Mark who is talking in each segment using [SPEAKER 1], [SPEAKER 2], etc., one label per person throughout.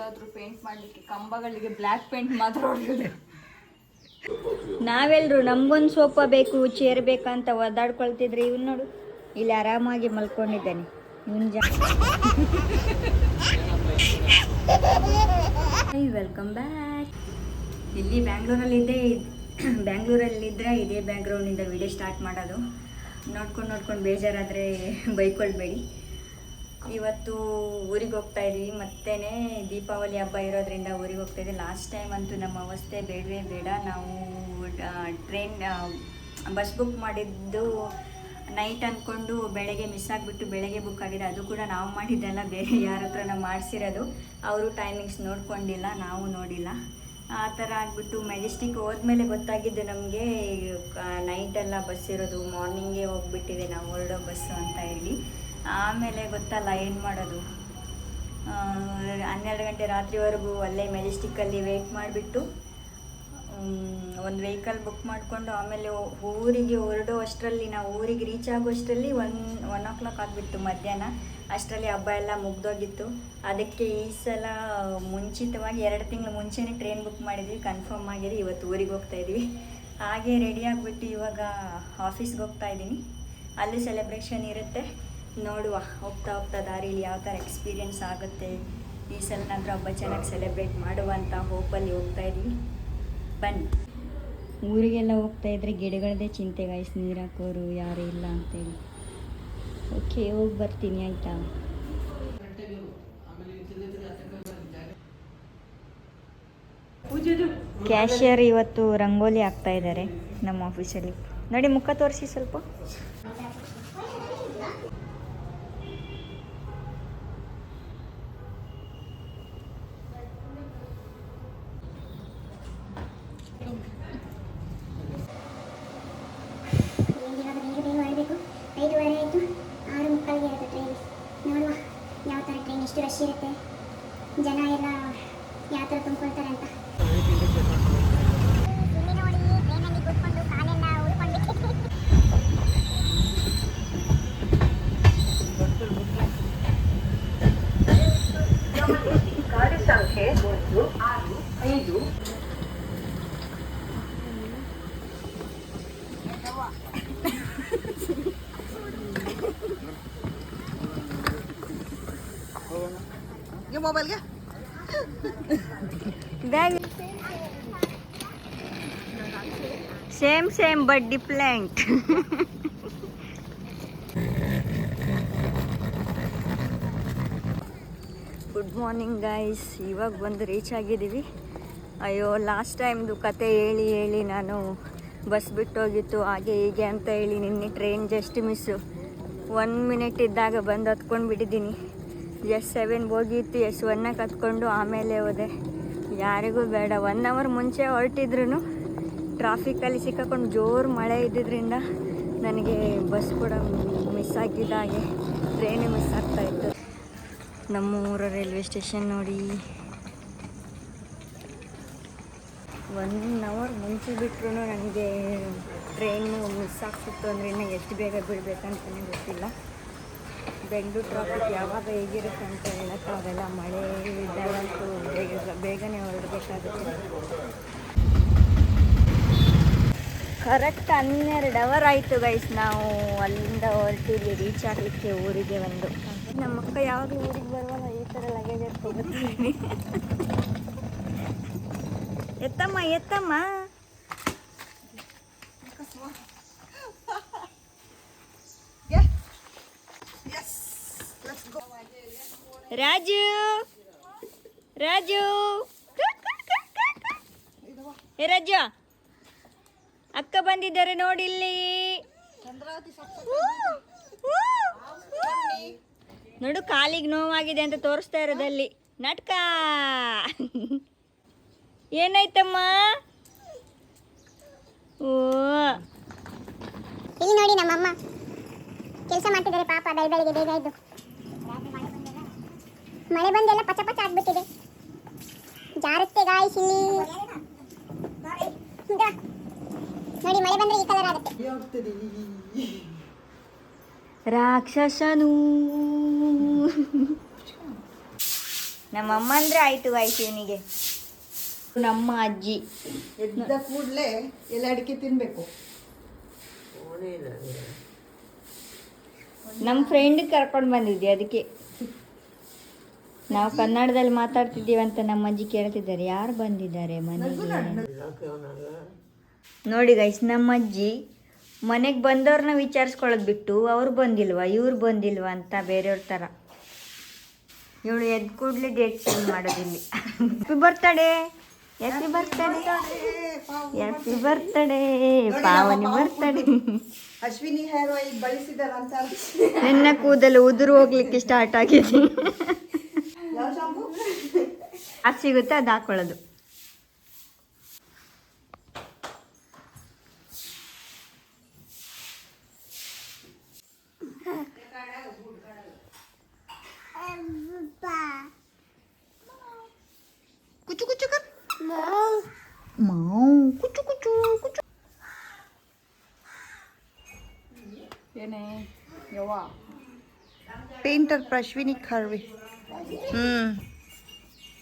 [SPEAKER 1] ಯಾವುದಾದ್ರೂ ಪೇಂಟ್ ಮಾಡಲಿಕ್ಕೆ ಕಂಬಗಳಿಗೆ black paint ಮಾತ್ರ ಹೊಡೆಯೋದು.
[SPEAKER 2] ನಾವೆಲ್ಲರೂ ನಮ್ಗೊಂದು ಸೋಫಾ ಬೇಕು ಚೇರ್ ಬೇಕಂತ ಒದ್ದಾಡ್ಕೊಳ್ತಿದ್ರೆ ಇವ್ನು ನೋಡು ಇಲ್ಲಿ ಆರಾಮಾಗಿ ಮಲ್ಕೊಂಡಿದ್ದಾನೆ. ಇವನ್ ಜಾ ವೆಲ್ಕಮ್ ಬ್ಯಾಕ್ ಇಲ್ಲಿ ಬ್ಯಾಂಗ್ಳೂರಲ್ಲಿದ್ದೆ ಬ್ಯಾಂಗ್ಳೂರಲ್ಲಿದ್ದರೆ ಇದೇ ಬ್ಯಾಕ್ಗ್ರೌಂಡಿಂದ ವಿಡಿಯೋ ಸ್ಟಾರ್ಟ್ ಮಾಡೋದು. ನೋಡ್ಕೊಂಡು ನೋಡ್ಕೊಂಡು ಬೇಜಾರಾದರೆ ಬೈಕೊಳ್ಬೇಡಿ. ಇವತ್ತು ಊರಿಗೆ ಹೋಗ್ತಾ ಇದೀವಿ. ಮತ್ತೇನೆ ದೀಪಾವಳಿ ಹಬ್ಬ ಇರೋದ್ರಿಂದ ಊರಿಗೆ ಹೋಗ್ತಾ ಇದ್ದೀವಿ ಲಾಸ್ಟ್ ಟೈಮ್ ಅಂತೂ ನಮ್ಮ ಅವಸ್ಥೆ ಬೇಡವೇ ಬೇಡ. ನಾವು ಟ್ರೈನ್ ಬಸ್ ಬುಕ್ ಮಾಡಿದ್ದು ನೈಟ್ ಅಂದ್ಕೊಂಡು ಬೆಳಗ್ಗೆ ಮಿಸ್ ಆಗಿಬಿಟ್ಟು ಬೆಳಗ್ಗೆ ಬುಕ್ ಆಗಿದೆ ಅದು ಕೂಡ ನಾವು ಮಾಡಿದ್ದಲ್ಲ, ಬೇರೆ ಯಾರ ಹತ್ರ ನಾವು ಮಾಡಿಸಿರೋದು. ಅವರು ಟೈಮಿಂಗ್ಸ್ ನೋಡ್ಕೊಂಡಿಲ್ಲ, ನಾವು ನೋಡಿಲ್ಲ. ಆ ಥರ ಆಗಿಬಿಟ್ಟು ಮೆಜೆಸ್ಟಿಕ್ ಹೋದ್ಮೇಲೆ ಗೊತ್ತಾಗಿದ್ದು ನಮಗೆ ನೈಟೆಲ್ಲ ಬಸ್ ಇರೋದು. ಮಾರ್ನಿಂಗೇ ಹೋಗ್ಬಿಟ್ಟಿದೆ ನಾವು ಹೊರಡೋ ಬಸ್ಸು ಅಂತ ಹೇಳಿ. ಆಮೇಲೆ ಗೊತ್ತಲ್ಲ, ಏನು ಮಾಡೋದು? ಹನ್ನೆರಡು ಗಂಟೆ ರಾತ್ರಿವರೆಗೂ ಅಲ್ಲೇ ಮೆಜೆಸ್ಟಿಕ್ಕಲ್ಲಿ ವೆಯ್ಟ್ ಮಾಡಿಬಿಟ್ಟು ಒಂದು ವೆಹಿಕಲ್ ಬುಕ್ ಮಾಡಿಕೊಂಡು ಆಮೇಲೆ ಊರಿಗೆ ಹೊರಡೋ ಅಷ್ಟರಲ್ಲಿ, ನಾವು ಊರಿಗೆ ರೀಚ್ ಆಗೋಷ್ಟರಲ್ಲಿ ಒನ್ ಒನ್ ಓ ಕ್ಲಾಕ್ ಆಗಿಬಿಟ್ಟು ಮಧ್ಯಾಹ್ನ. ಅಷ್ಟರಲ್ಲಿ ಹಬ್ಬ ಎಲ್ಲ ಮುಗ್ದೋಗಿತ್ತು. ಅದಕ್ಕೆ ಈ ಸಲ ಮುಂಚಿತವಾಗಿ ಎರಡು ತಿಂಗಳು ಮುಂಚೆನೇ ಟ್ರೈನ್ ಬುಕ್ ಮಾಡಿದ್ವಿ. ಕನ್ಫರ್ಮ್ ಆಗಿದೆ ಇವತ್ತು ಊರಿಗೆ ಹೋಗ್ತಾ ಇದ್ವಿ. ಹಾಗೆ ರೆಡಿ ಆಗಿಬಿಟ್ಟು ಇವಾಗ ಆಫೀಸ್ಗೆ ಹೋಗ್ತಾ ಇದ್ದೀನಿ. ಅಲ್ಲಿ ಸೆಲೆಬ್ರೇಷನ್ ಇರುತ್ತೆ. ನೋಡುವ ಹೋಗ್ತಾ ಹೋಗ್ತಾ ದಾರಿಲಿ ಯಾವ ಥರ ಎಕ್ಸ್ಪೀರಿಯೆನ್ಸ್ ಆಗುತ್ತೆ. ಈ ಸಲನಾದರೂ ಹಬ್ಬ ಚೆನ್ನಾಗಿ ಸೆಲೆಬ್ರೇಟ್ ಮಾಡುವಂಥ ಹೋಪಲ್ಲಿ ಹೋಗ್ತಾ ಇದ್ದೀವಿ ಬನ್ನಿ. ಊರಿಗೆಲ್ಲ ಹೋಗ್ತಾ ಇದ್ರೆ ಗಿಡಗಳದೇ ಚಿಂತೆ ಗಾಯ್ಸ್ ನೀರು ಹಾಕೋರು ಯಾರು ಇಲ್ಲ ಅಂತೇಳಿ. ಓಕೆ ಹೋಗಿ ಬರ್ತೀನಿ, ಆಯಿತಾ? ಕ್ಯಾಶಿಯರ್ ಇವತ್ತು ರಂಗೋಲಿ ಹಾಕ್ತಾ ಇದ್ದಾರೆ ನಮ್ಮ ಆಫೀಸಲ್ಲಿ ನೋಡಿ ಮುಖ ತೋರಿಸಿ ಸ್ವಲ್ಪ
[SPEAKER 3] ಇವಾಗ ಬೇಗ ಬೇಗ ಹೊರಡಬೇಕು ಐದೂವರೆ ಆಯಿತು ಆರು ಮುಕ್ಕಾಲಿಗೆ ಇರುತ್ತೆ ಟ್ರೈನ್ ನೋಡುವ ಯಾವ ಥರ ಟ್ರೈನ್ ಎಷ್ಟು ರಶ್ ಇರುತ್ತೆ ಜನ ಎಲ್ಲ ಯಾವ ಥರ ತುಂಬಿಕೊಳ್ತಾರೆ ಅಂತ ನೋಡಿ ಟ್ರೈನಲ್ಲಿ ಕೂತ್ಕೊಂಡು ಕಾಲೆಲ್ಲ ಉಳ್ಕೊಂಡ್ಬಿಟ್ಟಿದೆ
[SPEAKER 2] bag same same but different good morning guys ಇವಾಗ ಬಂದು ರೀಚ್ ಆಗಿದ್ದೀವಿ. ಅಯ್ಯೋ ಲಾಸ್ಟ್ ಟೈಮ್ದು ಕತೆ ಹೇಳಿ ಹೇಳಿ ನಾನು ಬಸ್ ಬಿಟ್ಟೋಗಿತ್ತು ಹಾಗೆ ಹೀಗೆ ಅಂತ ಹೇಳಿ ನಿನ್ನೆ train just miss one minute ಇದ್ದಾಗ ಬಂದು ಹತ್ಕೊಂಡು ಬಿಟ್ಟಿದ್ದೀನಿ ಎಸ್ ಸೆವೆನ್ ಹೋಗಿತ್ತು ಎಸ್ ಒನ್ನ ಕತ್ಕೊಂಡು ಆಮೇಲೆ ಹೋದೆ. ಯಾರಿಗೂ ಬೇಡ. ಒನ್ ಅವರ್ ಮುಂಚೆ ಹೊರಟಿದ್ರು ಟ್ರಾಫಿಕಲ್ಲಿ ಸಿಕ್ಕಾಕೊಂಡು ಜೋರು ಮಳೆ ಇದ್ದಿದ್ದರಿಂದ ನನಗೆ ಬಸ್ ಕೂಡ ಮಿಸ್ ಆಗಿದ್ದ ಹಾಗೆ ಟ್ರೈನು ಮಿಸ್ ಆಗ್ತಾ ಇತ್ತು. ನಮ್ಮ ಊರ ರೈಲ್ವೆ ಸ್ಟೇಷನ್ ನೋಡಿ. ಒನ್ ಅವರ್ ಮುಂಚೆ ಬಿಟ್ಟರು ನನಗೆ ಟ್ರೈನು ಮಿಸ್ ಆಗ್ತಿತ್ತು ಅಂದ್ರೆ ಇನ್ನೂ ಎಷ್ಟು ಬೇಗ ಬಿಡಬೇಕಂತಲೇ ಗೊತ್ತಿಲ್ಲ. ಬೆಂಗಳೂರು ಟ್ರಾಫಿಕ್ ಯಾವಾಗ ಹೇಗಿರುತ್ತೆ ಅಂತ ಹೇಳೋಕ್ಕಾಗಲ್ಲ ಮಳೆ ಇದ್ದಾಗಂತೂ ಬೇಗ, ಬೇಗನೆ ಹೊರಡಬೇಕಾಗುತ್ತೆ. ಕರೆಕ್ಟ್ ಹನ್ನೆರಡು ಅವರ್ ಆಯಿತು ಗೈಸ್ ನಾವು ಅಲ್ಲಿಂದ ಹೊರಟಿದ್ವಿ. ರೀಚ್ ಆಗಲಿಕ್ಕೆ ಊರಿಗೆ ಒಂದು ನಮ್ಮ ಅಕ್ಕ ಯಾವಾಗಲೂ ಊರಿಗೆ ಬರುವಾಗ ಈ ಥರ ಲಗೇಜ್ ಎತ್ತಮ್ಮ ಎತ್ತಮ್ಮ. ರಾಜು. ರಾಜು. ಏ ರಾಜು. ಅಕ್ಕ ಬಂದಿದ್ದಾರೆ ನೋಡಿ ಇಲ್ಲಿ. ನೋಡು ಕಾಲಿಗೆ ನೋವಾಗಿದೆ ಅಂತ ತೋರಿಸ್ತಾ ಇರೋದಲ್ಲಿ. ನಾಟಕ. ಏನಾಯ್ತಮ್ಮ? ಓ.
[SPEAKER 3] ಇಲ್ಲಿ ನೋಡಿ ನಮ್ಮಮ್ಮ. ಕೆಲಸ ಮಾಡ್ತಿದ್ದಾರೆ ಪಾಪ ಬೆಳ ಬೆಳಿಗ್ಗೆ ಬೇಗ ಇದ್ದು ಮಳೆ ಬಂದೆಲ್ಲ ಪಚ ಪಚ ಆಗ್ಬಿಟ್ಟಿದೆ. ಜಾರುತ್ತೆ ಗಾಯ್ಸ್ ಇಲ್ಲಿ. ನೋಡಿ ಮಳೆ ಬಂದ್ರೆ ಈ ಕಲರ್ ಆಗುತ್ತೆ.
[SPEAKER 2] ರಾಕ್ಷಸನು. ನಮ್ಮ ಅಮ್ಮ ಅಂದ್ರೆ ಆಯ್ತು ವಾಯ್ಸಿವನಿಗೆ ಇವನಿಗೆ. ನಮ್ಮ ಅಜ್ಜಿ.
[SPEAKER 4] ಎದ್ದ ಕೂಡ್ಲೇ ಎಲ್ಲ ಅಡಿಕೆ ತಿನ್ಬೇಕು.
[SPEAKER 2] ನಮ್ಮ ಫ್ರೆಂಡ್ ಕರ್ಕೊಂಡು ಬಂದಿದ್ದೆ ಅದಕ್ಕೆ. ನಾವು ಕನ್ನಡದಲ್ಲಿ ಮಾತಾಡ್ತಿದ್ದೀವಿ ಅಂತ ನಮ್ಮ ಅಜ್ಜಿ ಕೇಳ್ತಿದ್ದಾರೆ. ಯಾರು ಬಂದಿದ್ದಾರೆ ಮನೆಗೆ? ನೋಡಿ ಗೈಸ್ ನಮ್ಮ ಅಜ್ಜಿ ಮನೆಗೆ ಬಂದವ್ರನ್ನ ವಿಚಾರಿಸ್ಕೊಳ್ಳೋದು ಬಿಟ್ಟು ಅವ್ರು ಬಂದಿಲ್ವಾ ಇವ್ರು ಬಂದಿಲ್ವಾ ಅಂತ ಬೇರೆಯವ್ರ ಥರ ಇವಳು ಎದ್ ಕೂಡಲೇ date change ಮಾಡೋದಿಲ್ಲಿ happy birthday happy birthday happy birthday Pavani birthday
[SPEAKER 4] Ashwini hair oil ಬಳಸಿದಾರಂತ.
[SPEAKER 2] ನನ್ನ ಕೂದಲು ಉದುರು ಹೋಗ್ಲಿಕ್ಕೆ ಸ್ಟಾರ್ಟ್ ಆಗಿದೆ ಅದು ಸಿಗುತ್ತೆ ಅದು ಹಾಕೊಳ್ಳೋದು
[SPEAKER 4] ಕುಚು ಕುಚು ಕರ್
[SPEAKER 2] ಮಾವು ಕುಚು ಕುಚು ಕುಚು
[SPEAKER 1] ಏನೇ ಯವ್ವ
[SPEAKER 4] ಪೇಂಟರ್ ಪ್ರಶ್ವಿನಿ ಖರ್ವಿ ಹ್ಮ್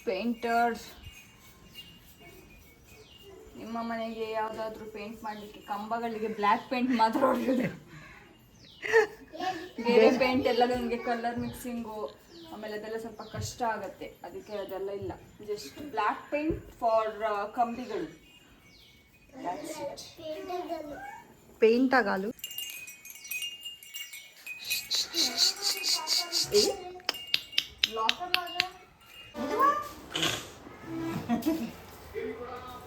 [SPEAKER 1] ಪೇಂಟರ್ಸ್ ನಿಮ್ಮ ಮನೆಗೆ ಯಾವುದಾದ್ರೂ ಪೇಂಟ್ ಮಾಡ್ಲಿಕ್ಕೆ ಕಂಬಗಳಿಗೆ ಬ್ಲ್ಯಾಕ್ ಪೇಂಟ್ ಮಾತ್ರ ಹೊಡೆಯೋದು ಬೇರೆ ಪೇಂಟ್ ಎಲ್ಲ ನನಗೆ ಕಲರ್ ಮಿಕ್ಸಿಂಗು ಆಮೇಲೆ ಅದೆಲ್ಲ ಸ್ವಲ್ಪ ಕಷ್ಟ ಆಗುತ್ತೆ. ಅದಕ್ಕೆ ಅದೆಲ್ಲ ಇಲ್ಲ. ಜಸ್ಟ್ ಬ್ಲ್ಯಾಕ್ ಪೇಂಟ್ ಫಾರ್ ಕಂಬಿಗಳು.
[SPEAKER 4] ಪೇಂಟ್ ಆಗಲು?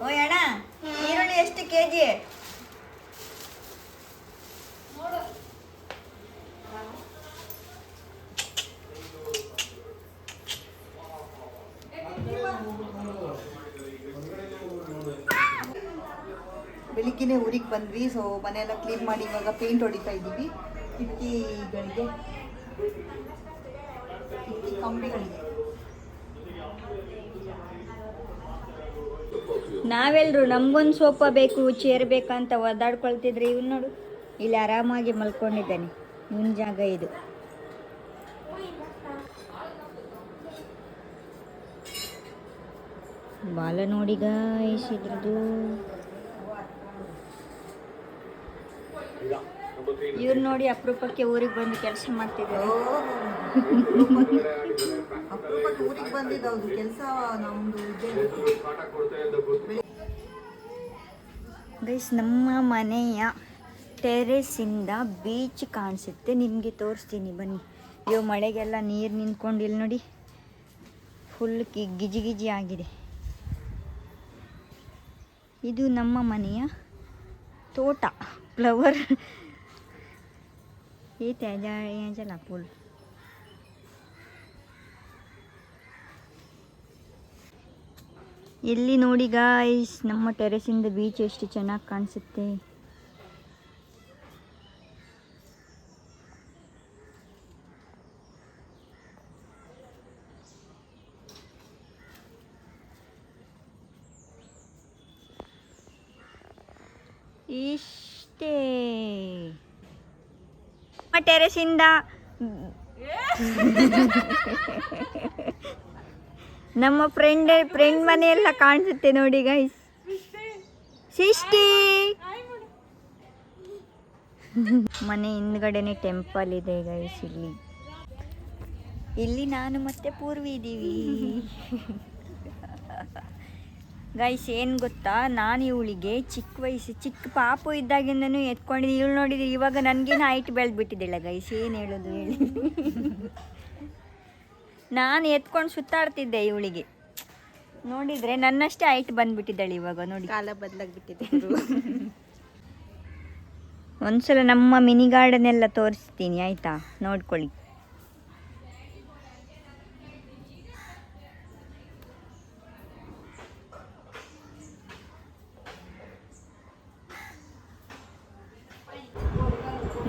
[SPEAKER 2] ಓಯ್ ಅಣ್ಣ, ಈರುಳ್ಳಿ ಎಷ್ಟು ಕೆ ಜಿ
[SPEAKER 4] ಬೆಳಿಗ್ಗೆನೆ ಊರಿಗೆ ಬಂದ್ವಿ ಸೊ ಮನೆಯೆಲ್ಲ ಕ್ಲೀನ್ ಮಾಡಿ ಇವಾಗ ಪೇಂಟ್ ಹೊಡಿತಾ ಇದ್ದೀವಿ. ಕಿಟಕಿಗಳಿಗೆ. ಕಿಟಕಿ ಕಂಬಿಗಳಿಗೆ
[SPEAKER 2] ನಾವೆಲ್ಲರೂ ನಮ್ಗೊಂದು ಸೋಫಾ ಬೇಕು ಚೇರ್ ಬೇಕಂತ ಒದ್ದಾಡ್ಕೊಳ್ತಿದ್ರೆ ಇವ್ನು ನೋಡು. ಇಲ್ಲಿ ಆರಾಮಾಗಿ ಮಲ್ಕೊಂಡಿದ್ದಾನೆ. ಇವನ ಜಾಗ ಇದು. ಬಾಲ ನೋಡಿ ಗಾಯ್ಸ್ ಇದ್ರದ್ದು. ಇವ್ರು ನೋಡಿ ಅಪರೂಪಕ್ಕೆ ಊರಿಗೆ ಬಂದು ಕೆಲಸ ಮಾಡ್ತಿದ್ದಾರೆ
[SPEAKER 4] ಅಪರೂಪಕ್ಕೆ ಊರಿಗೆ ಕೆಲಸ
[SPEAKER 2] ಗೈಸ್ ನಮ್ಮ ಮನೆಯ ಟೆರೆಸಿಂದ ಬೀಚ್ ಕಾಣಿಸುತ್ತೆ. ನಿಮಗೆ ತೋರಿಸ್ತೀನಿ ಬನ್ನಿ. ಅಯ್ಯೋ ಮಳೆಗೆಲ್ಲ ನೀರು ನಿಂತ್ಕೊಂಡು ಇಲ್ಲಿ ನೋಡಿ. ಫುಲ್ ಕಿ ಗಿಜಿ ಗಿಜಿ ಆಗಿದೆ. ಇದು ನಮ್ಮ ಮನೆಯ ತೋಟ ಫ್ಲವರ್. ಫುಲ್ ಇಲ್ಲಿ ನೋಡಿ ಗಾಯ್ಸ್ ನಮ್ಮ ಟೆರೆಸಿಂದ ಬೀಚ್ ಎಷ್ಟು ಚೆನ್ನಾಗಿ ಕಾಣಿಸುತ್ತೆ ಇಷ್ಟೇ ನಮ್ಮ ಟೆರೆಸಿಂದ ನಮ್ಮ ಫ್ರೆಂಡ್ ಫ್ರೆಂಡ್ ಮನೆಯೆಲ್ಲ ಕಾಣಿಸುತ್ತೆ ನೋಡಿ ಗೈಸ್ ಸಿಸ್ಟಿ ಮನೆ ಹಿಂದ್ಗಡೆನೆ ಟೆಂಪಲ್ ಇದೆ ಗೈಸ್ ಇಲ್ಲಿ. ಇಲ್ಲಿ ನಾನು ಮತ್ತೆ ಪೂರ್ವಿ ಇದ್ದೀವಿ ಗೈಸ್ ಏನು ಗೊತ್ತಾ? ನಾನು ಇವಳಿಗೆ ಚಿಕ್ಕ ವಯಸ್ಸು ಚಿಕ್ಕ ಪಾಪು ಇದ್ದಾಗಿಂದನೂ ಎತ್ಕೊಂಡಿದ್ದೆ ಇವಳು ನೋಡಿದ್ರೆ ಇವಾಗ ನನಗೇನು ಹೈಟ್ ಬೆಳೆದ್ಬಿಟ್ಟಿದ್ದಿಲ್ಲ ಗೈಸ್ ಏನು ಹೇಳೋದು ಹೇಳಿ. ನಾನು ಎತ್ಕೊಂಡು ಸುತ್ತಾಡ್ತಿದ್ದೆ ಇವಳಿಗೆ. ನೋಡಿದರೆ ನನ್ನಷ್ಟೇ ಹೈಟ್ ಬಂದುಬಿಟ್ಟಿದ್ದಾಳೆ ಇವಾಗ ನೋಡಿ.
[SPEAKER 4] ಕಾಲ ಬದಲಾಗ್ಬಿಟ್ಟಿದೆ.
[SPEAKER 2] ಒಂದ್ಸಲ ನಮ್ಮ ಮಿನಿ ಗಾರ್ಡನ್ ಎಲ್ಲ ತೋರಿಸ್ತೀನಿ ಆಯಿತಾ? ನೋಡ್ಕೊಳ್ಳಿ.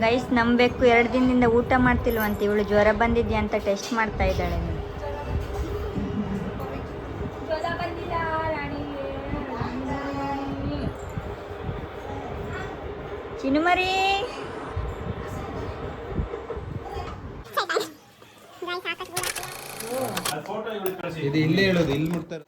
[SPEAKER 2] ಗೈಸ್ ನಂಬಬೇಕು. ಎರಡು ದಿನದಿಂದ ಊಟ ಮಾಡ್ತಿಲ್ವಂತ. ಇವಳು ಜ್ವರ ಬಂದಿದ್ಯಾ ಅಂತ ಟೆಸ್ಟ್ ಮಾಡ್ತಾ ಇದ್ದಾಳೆ. ಚಿನುಮರಿ
[SPEAKER 5] ಇದು ಇಲ್ಲೇ ಹೇಳೋದು ಇಲ್ಲಿ ಮುಟ್ತಾರೆ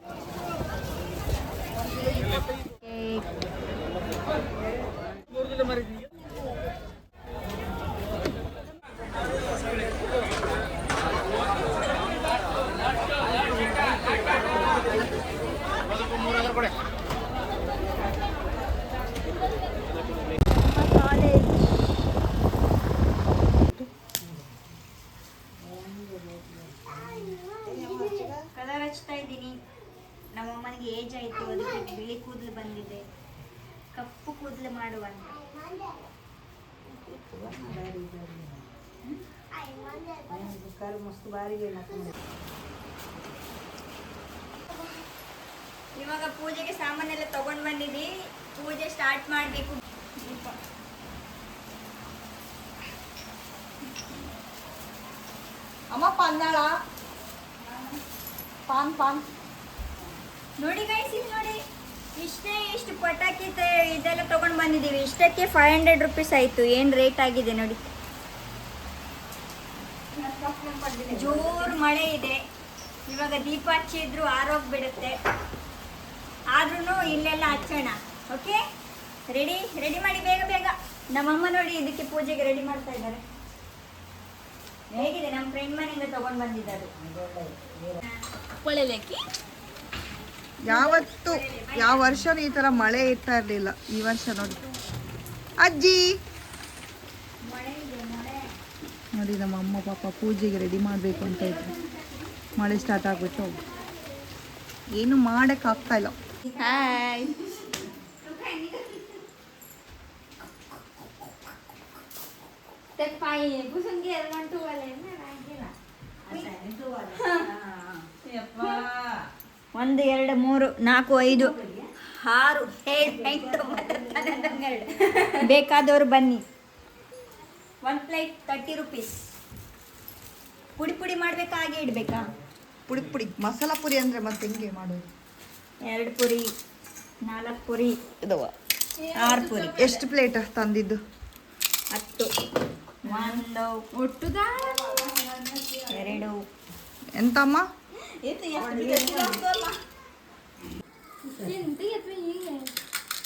[SPEAKER 2] ಕಲರ್ ಹಚ್ತಾ ಇದ್ದೀನಿ ನಮ್ಮಮ್ಮನಿಗೆ ಏಜ್ ಆಯಿತು ಅದಕ್ಕೆ ಬಿಳಿ ಕೂದಲು ಬಂದಿದೆ ಕಪ್ಪು ಕೂದಲು ಮಾಡುವಂತ ಇವಾಗ ಪೂಜೆಗೆ ಸಾಮಾನೆಲ್ಲ ತಗೊಂಡ್ ಬಂದಿದ್ದೀವಿ ಪೂಜೆ ಸ್ಟಾರ್ಟ್ ಮಾಡಬೇಕು
[SPEAKER 4] ಅಮ್ಮ ಪಾನ್ಯಾಳ ಪಾನ್ ಪಾನ್.
[SPEAKER 2] ನೋಡಿ ಗೈಸ್ ಇಲ್ಲಿ ನೋಡಿ. ಇಷ್ಟೇ ಇಷ್ಟು ಪಟಾಕಿ ತ- ಇದೆಲ್ಲ ತಗೊಂಡ್ ಬಂದಿದ್ದೀವಿ. ಇಷ್ಟಕ್ಕೆ ಫೈವ್ ಹಂಡ್ರೆಡ್ ರುಪೀಸ್ ಆಯಿತು. ಏನು ರೇಟ್ ಆಗಿದೆ ನೋಡಿ. ಜೋರು ಮಳೆ ಇದೆ. ಇವಾಗ ದೀಪ ಹಚ್ಚಿದ್ರು ಆರೋಗ್ಬಿಡುತ್ತೆ ಆದ್ರೂ ಇಲ್ಲೆಲ್ಲ ಹಚ್ಚೋಣ. ಓಕೆ ರೆಡಿ ರೆಡಿ ಮಾಡಿ ಬೇಗ ಬೇಗ. ನಮ್ಮಮ್ಮ ನೋಡಿ ಇದಕ್ಕೆ ಪೂಜೆಗೆ ರೆಡಿ ಮಾಡ್ತಾ ಇದ್ದಾರೆ. ಹೇಗಿದೆ ನಮ್ಮ ಫ್ರೆಂಡ್ ಮನೆಯಿಂದ ತಗೊಂಡ್ ಬಂದಿದ್ದಾರೆ
[SPEAKER 1] ಒಳ್ಳೆದಕ್ಕೆ
[SPEAKER 4] ಯಾವತ್ತು ಯಾವ ವರ್ಷನೂ ಈ ಥರ ಮಳೆ ಇರ್ತಾ ಇರಲಿಲ್ಲ ಈ ವರ್ಷ ನೋಡಿ. ಅಜ್ಜಿ! ನೋಡಿ ನಮ್ಮ ಅಮ್ಮ ಪಾಪ ಪೂಜೆಗೆ ರೆಡಿ ಮಾಡಬೇಕು ಅಂತ ಇದ್ರು. ಮಳೆ ಸ್ಟಾರ್ಟ್ ಆಗ್ಬಿಟ್ಟು. ಏನು ಮಾಡೋಕ್ಕಾಗ್ತಾ ಇಲ್ಲ.
[SPEAKER 1] ಹಾಯ್
[SPEAKER 2] ಒಂದು ಎರಡು ಮೂರು ನಾಲ್ಕು ಐದು ಆರು ಬೇಕಾದವರು ಬನ್ನಿ. ಒನ್ ಪ್ಲೇಟ್ ತರ್ಟಿ ರುಪೀಸ್ ಪುಡಿ ಪುಡಿ ಮಾಡ್ಬೇಕಾ ಹಾಗೆ ಇಡಬೇಕಾ?
[SPEAKER 4] ಪುಡಿ ಪುಡಿ ಮಸಾಲ ಪುರಿ ಅಂದರೆ ಮತ್ತೆ ಹೆಂಗೆ ಮಾಡೋದು?
[SPEAKER 2] ಎರಡು ಪುರಿ ನಾಲ್ಕು ಪುರಿ
[SPEAKER 4] ಇದವ
[SPEAKER 2] ಆರು ಪುರಿ
[SPEAKER 4] ಎಷ್ಟು ಪ್ಲೇಟ್ ತಂದಿದ್ದು?
[SPEAKER 2] ಹತ್ತು. ಒಂದು
[SPEAKER 1] ಒಟ್ಟು
[SPEAKER 2] ಎರಡು.
[SPEAKER 4] ಎಂತಮ್ಮ?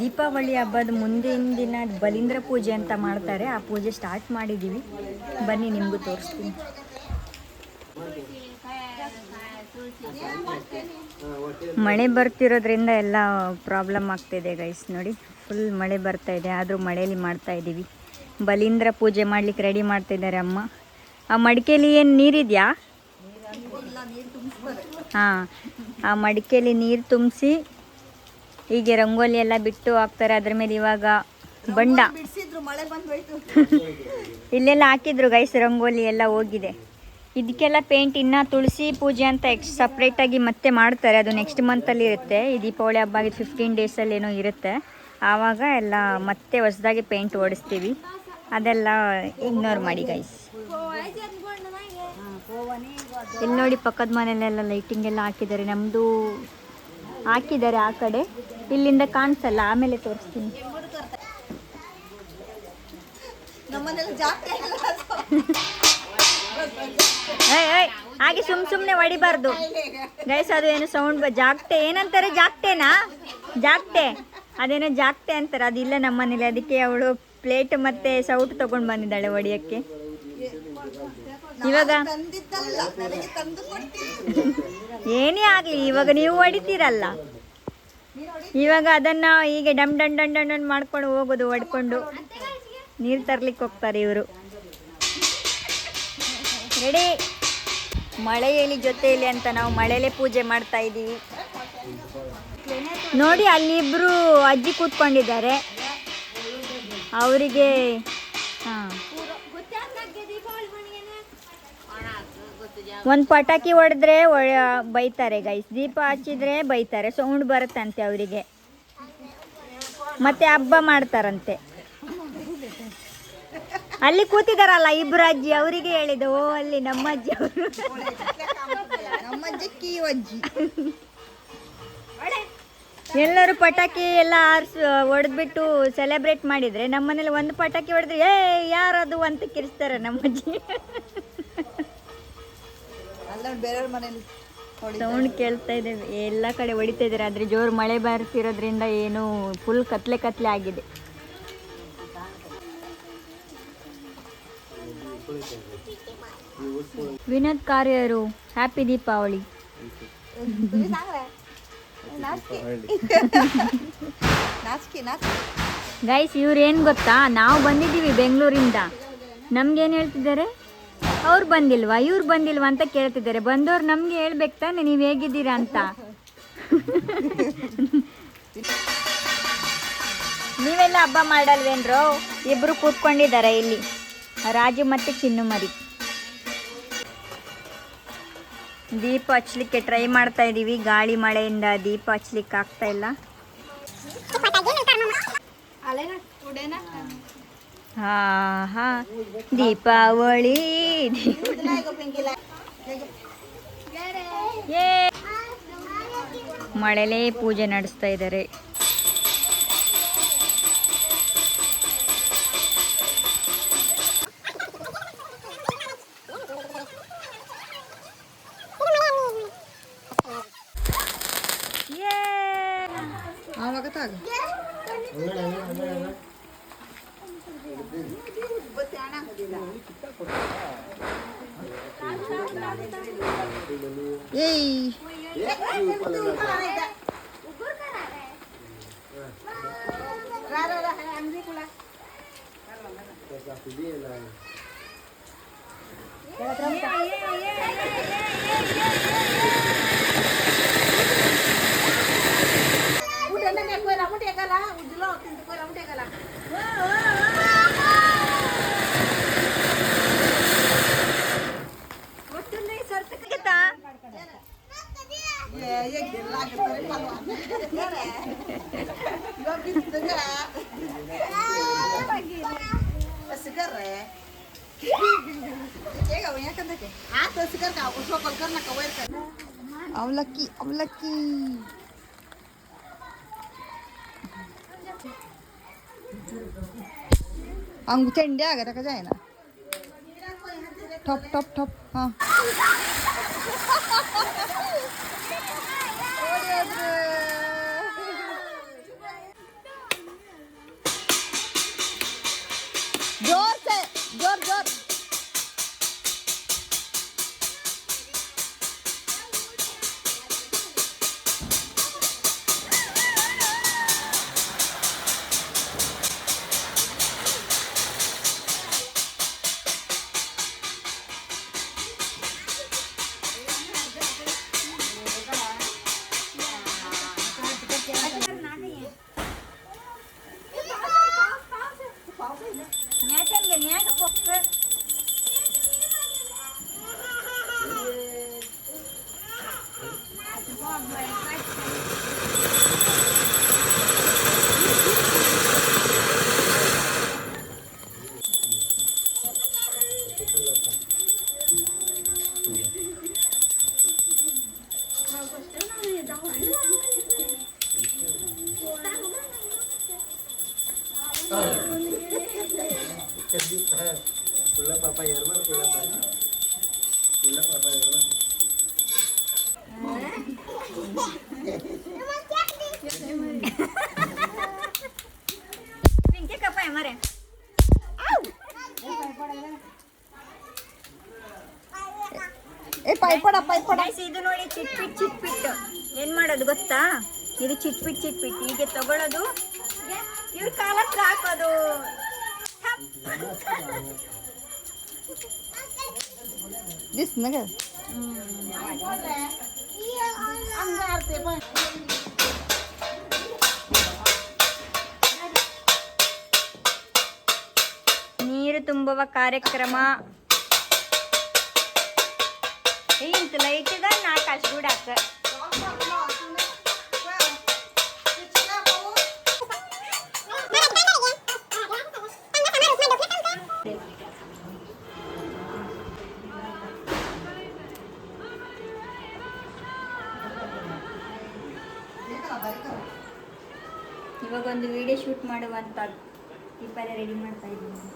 [SPEAKER 2] ದೀಪಾವಳಿ ಹಬ್ಬದ ಮುಂದಿನ ದಿನ ಬಲೀಂದ್ರ ಪೂಜೆ ಅಂತ ಮಾಡ್ತಾರೆ. ಆ ಪೂಜೆ ಸ್ಟಾರ್ಟ್ ಮಾಡಿದ್ದೀವಿ ಬನ್ನಿ ನಿಮಗೂ ತೋರಿಸ್ತೀನಿ. ಮಳೆ ಬರ್ತಿರೋದ್ರಿಂದ ಎಲ್ಲ ಪ್ರಾಬ್ಲಮ್ ಆಗ್ತಿದೆ ಗೈಸ್ ನೋಡಿ ಫುಲ್ ಮಳೆ ಬರ್ತಾ ಇದೆ. ಆದರೂ ಮಳೆಯಲ್ಲಿ ಮಾಡ್ತಾ ಇದ್ದೀವಿ ಬಲೀಂದ್ರ ಪೂಜೆ ಮಾಡ್ಲಿಕ್ಕೆ ರೆಡಿ ಮಾಡ್ತಾ ಇದ್ದಾರೆ ಅಮ್ಮ. ಆ ಮಡಿಕೆಲಿ ಏನು ನೀರಿದೆಯಾ? ಹಾಂ ಆ ಮಡಿಕೆಲಿ ನೀರು ತುಂಬಿಸಿ ಹೀಗೆ ರಂಗೋಲಿ ಎಲ್ಲ ಬಿಟ್ಟು ಹಾಕ್ತಾರೆ ಅದ್ರ ಮೇಲೆ ಇವಾಗ ಬಂಡ.
[SPEAKER 4] ಬಿಡಿಸಿದ್ರು ಮಳೆ ಬಂದೋಯ್ತು
[SPEAKER 2] ಇಲ್ಲೆಲ್ಲ ಹಾಕಿದ್ರು ಗೈಸ್ ರಂಗೋಲಿ ಎಲ್ಲ ಹೋಗಿದೆ. ಇದಕ್ಕೆಲ್ಲ ಪೇಂಟ್ ಇನ್ನ ತುಳಸಿ ಪೂಜೆ ಅಂತ ಎಕ್ಸ್ ಸಪ್ರೇಟಾಗಿ ಮತ್ತೆ ಮಾಡ್ತಾರೆ. ಅದು ನೆಕ್ಸ್ಟ್ ಮಂತಲ್ಲಿ ಇರುತ್ತೆ. ಈ ದೀಪಾವಳಿ ಹಬ್ಬ ಆಗಿದ್ದು ಫಿಫ್ಟೀನ್ ಡೇಸಲ್ಲಿ ಏನೋ ಇರುತ್ತೆ. ಆವಾಗ ಎಲ್ಲ ಮತ್ತೆ ಹೊಸದಾಗಿ ಪೇಂಟ್ ಓಡಿಸ್ತೀವಿ. ಅದೆಲ್ಲ ಇಗ್ನೋರ್ ಮಾಡಿ ಗೈಸ್ ಇಲ್ಲಿ ನೋಡಿ ಪಕ್ಕದ ಮನೆಯಲ್ಲೆಲ್ಲ ಲೈಟಿಂಗ್ ಎಲ್ಲ ಹಾಕಿದ್ದಾರೆ. ನಮ್ಮದು ಹಾಕಿದ್ದಾರೆ ಆ ಕಡೆ. ಇಲ್ಲಿಂದ ಕಾಣಿಸಲ್ಲ ಆಮೇಲೆ ತೋರಿಸ್ತೀನಿ. ಹಾಗೆ ಸುಮ್ ಸುಮ್ನೆ ಹೊಡಿಬಾರ್ದು. ಗೈಸ್ ಅದು ಏನು ಸೌಂಡ್ ಜಾಗ್ತೆ ಏನಂತಾರೆ ಜಾಗ್ತೇನಾ ಜಾಗ್ತೆ ಅದೇನೋ ಜಾಗ್ತೆ ಅಂತಾರೆ ಅದು ಇಲ್ಲ ನಮ್ಮ ಮನೇಲಿ ಅದಕ್ಕೆ ಅವಳು ಪ್ಲೇಟ್ ಮತ್ತೆ ಸೌಟ್ ತಗೊಂಡ್ ಬಂದಿದ್ದಾಳೆ ಹೊಡಿಯಕ್ಕೆ. ಇವಾಗ ಏನೇ ಆಗಲಿ ಇವಾಗ ನೀವು ಹೊಡಿತೀರಲ್ಲ. ಇವಾಗ ಅದನ್ನ ಹೀಗೆ ಡಮ್ ಡನ್ ಡನ್ ಡನ್ ಡನ್ ಮಾಡ್ಕೊಂಡು ಹೋಗೋದು ಹೊಡ್ಕೊಂಡು ನೀರು ತರ್ಲಿಕ್ಕೆ ಹೋಗ್ತಾರೆ ಇವರು. ರೆಡಿ? ಮಳೆಯಲ್ಲಿ ಜೊತೆಯಲ್ಲಿ ಅಂತ ನಾವು ಮಳೆಯಲ್ಲೇ ಪೂಜೆ ಮಾಡ್ತಾ ಇದ್ದೀವಿ. ನೋಡಿ ಅಲ್ಲಿ ಇಬ್ರು ಅಜ್ಜಿ ಕೂತ್ಕೊಂಡಿದ್ದಾರೆ. ಅವರಿಗೆ ಒಂದು ಪಟಾಕಿ ಹೊಡೆದ್ರೆ ಬೈತಾರೆ ಗೈಸ್ ದೀಪ ಹಚ್ಚಿದ್ರೆ ಬೈತಾರೆ. ಸೌಂಡ್ ಬರುತ್ತಂತೆ ಅವರಿಗೆ. ಮತ್ತೆ ಹಬ್ಬ ಮಾಡ್ತಾರಂತೆ. ಅಲ್ಲಿ ಕೂತಿದಾರಲ್ಲ ಇಬ್ರು ಅಜ್ಜಿ, ಅವರಿಗೆ ಹೇಳಿದ್ದು, ಓ, ಅಲ್ಲಿ ನಮ್ಮ ಅಜ್ಜಿ ಅವರು. ಎಲ್ಲರೂ ಪಟಾಕಿ ಎಲ್ಲ ಆರ್ಸ್, ಹೊಡೆದ್ಬಿಟ್ಟು ಸೆಲೆಬ್ರೇಟ್ ಮಾಡಿದ್ರೆ ನಮ್ಮನೇಲಿ ಒಂದು ಪಟಾಕಿ ಹೊಡೆದ್ರೆ ಏ ಯಾರದು ಅಂತ ಕಿರಿಸ್ತಾರೆ ನಮ್ಮ ಅಜ್ಜಿ.
[SPEAKER 4] ಅಲ್ಲ ಬೇರೆಯವ್ರ ಮನೇಲಿ
[SPEAKER 2] ಸೌಂಡ್ ಕೇಳ್ತಾ ಇದೆ ಎಲ್ಲ ಕಡೆ ಹೊಡಿತಾ ಇದ್ದಾರೆ. ಆದ್ರೆ ಜೋರು ಮಳೆ ಬರ್ತಿರೋದ್ರಿಂದ ಏನು ಫುಲ್ ಕತ್ಲೆ ಕತ್ಲೆ ಆಗಿದೆ. ವಿನೋದ್ ಕಾರ್ಯರು ಹ್ಯಾಪಿ ದೀಪಾವಳಿ ಗೈಸ್ ಇವ್ರು ಏನು ಗೊತ್ತಾ? ನಾವು ಬಂದಿದ್ದೀವಿ ಬೆಂಗಳೂರಿಂದ. ನಮ್ಗೇನು ಹೇಳ್ತಿದ್ದಾರೆ? ಅವ್ರು ಬಂದಿಲ್ವಾ? ಇವ್ರು ಬಂದಿಲ್ವಾ ಅಂತ ಕೇಳ್ತಿದ್ದಾರೆ. ಬಂದವ್ರು ನಮಗೆ ಹೇಳ್ಬೇಕು ತಾನೆ, ನೀವು ಹೇಗಿದ್ದೀರಾ ಅಂತ. ನೀವೆಲ್ಲ ಹಬ್ಬ ಮಾಡಲ್ವೇನ್ರೋ? ಇಬ್ರು ಕೂತ್ಕೊಂಡಿದ್ದಾರೆ ಇಲ್ಲಿ. ರಾಜು ಮತ್ತೆ ಚಿನ್ನು ಮರಿ. ದೀಪ ಹಚ್ಲಿಕ್ಕೆ ಟ್ರೈ ಮಾಡ್ತಾ ಇದ್ದೀವಿ ಗಾಳಿ ಮಳೆಯಿಂದ ದೀಪ ಹಚ್ಲಿಕ್ಕೆ ಆಗ್ತಾ ಇಲ್ಲ ಹಾ ಹಾ ದೀಪಾವಳಿ. ಮಳೆಲೇ ಪೂಜೆ ನಡೆಸ್ತಾ ಇದ್ದಾರೆ
[SPEAKER 4] अंग थंडी आगा का? जायना ठप ठप ठप. हां. ಇಪ್ಪಡಪ್ಪ
[SPEAKER 2] ಇಪ್ಪಡ ಇದು ನೋಡಿ ಚಿಟ್ಪಿಟ್ ಚಿಟ್ಪಿಟ್. ಏನು ಮಾಡೋದು ಗೊತ್ತಾ? ಇದು ಚಿಟ್ಪಿಟ್ ಚಿಟ್ಪಿಟ್. ಹೀಗೆ ತಗೊಳ್ಳೋದು ಇವ್ರ ಕಾಲ ಹತ್ರ ಹಾಕೋದು
[SPEAKER 4] ದಿಸ್ ನಗ.
[SPEAKER 2] ನೀರು ತುಂಬುವ ಕಾರ್ಯಕ್ರಮ. ತುಲ ಇಟ್ಟಿದ ನಾಲ್ಕು ಅಶ್ಗುಡಾಕ ಇವಾಗ ಒಂದು ವಿಡಿಯೋ ಶೂಟ್ ಮಾಡುವಂತ ಇಬ್ಬರ ರೆಡಿ ಮಾಡ್ತಾ ಇದ್ದೀನಿ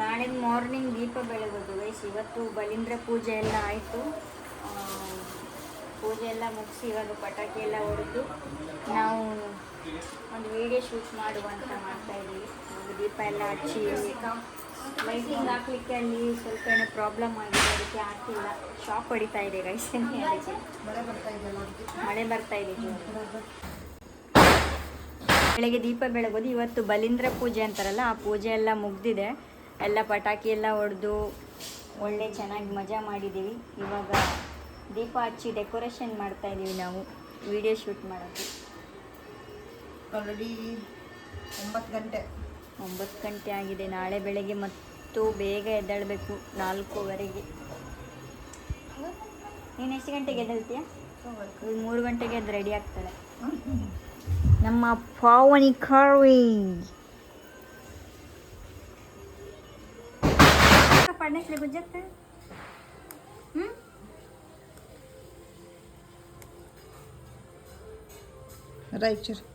[SPEAKER 2] ನಾಳೆ ಮಾರ್ನಿಂಗ್ ದೀಪ ಬೆಳಗೋದು ಗೈಸ್ ಇವತ್ತು ಬಲೀಂದ್ರ ಪೂಜೆ ಎಲ್ಲ ಆಯಿತು. ಪೂಜೆ ಎಲ್ಲ ಮುಗಿಸಿ ಇವಾಗ ಪಟಾಕಿ ಎಲ್ಲ ಹೊಡೆದು ನಾವು ಒಂದು ವಿಡಿಯೋ ಶೂಟ್ ಮಾಡುವಂತ ಮಾಡ್ತಾ ಇದ್ದೀವಿ. ದೀಪ ಎಲ್ಲ ಹಚ್ಚಿ ಲೈಟಿಂಗ್ ಹಾಕ್ಲಿಕ್ಕೆ ಅಲ್ಲಿ ಸ್ವಲ್ಪ ಏನೋ ಪ್ರಾಬ್ಲಮ್ ಆಗಿದೆ, ಅದಕ್ಕೆ ಹಾಕಿಲ್ಲ. ಶಾಪ್ ಹೊಡಿತಾ ಇದೆ ಗೈಸ್
[SPEAKER 4] ಮಳೆ ಬರ್ತಾ
[SPEAKER 2] ಇದೆ. ಬೆಳಗ್ಗೆ ದೀಪ ಬೆಳಗೋದು ಇವತ್ತು ಬಲೀಂದ್ರ ಪೂಜೆ ಅಂತಾರಲ್ಲ, ಆ ಪೂಜೆ ಎಲ್ಲ ಮುಗ್ದಿದೆ. ಎಲ್ಲ ಪಟಾಕಿ ಎಲ್ಲ ಹೊಡೆದು ಒಳ್ಳೆ ಚೆನ್ನಾಗಿ ಮಜಾ ಮಾಡಿದ್ದೀವಿ. ಇವಾಗ ದೀಪ ಹಚ್ಚಿ ಡೆಕೋರೇಷನ್ ಮಾಡ್ತಾ ಇದ್ದೀವಿ ನಾವು. ವಿಡಿಯೋ ಶೂಟ್ ಮಾಡೋದು
[SPEAKER 4] ಆಲ್ರೆಡಿ ಒಂಬತ್ತು ಗಂಟೆ.
[SPEAKER 2] ಒಂಬತ್ತು ಗಂಟೆ ಆಗಿದೆ. ನಾಳೆ ಬೆಳಗ್ಗೆ ಮತ್ತು ಬೇಗ ಎದ್ದೇಳಬೇಕು ನಾಲ್ಕೂವರೆಗೆ. ನೀನು ಎಷ್ಟು ಗಂಟೆಗೆ ಎದ್ದೇಳ್ತೀಯ? ಮೂರು ಗಂಟೆಗೆ ಅದು ರೆಡಿ ಆಗ್ತಾಳೆ ನಮ್ಮ ಪಾವನಿ ಕರ್ವಿ पढ़ने के लिए
[SPEAKER 4] गुजर थे हम्म? Right sir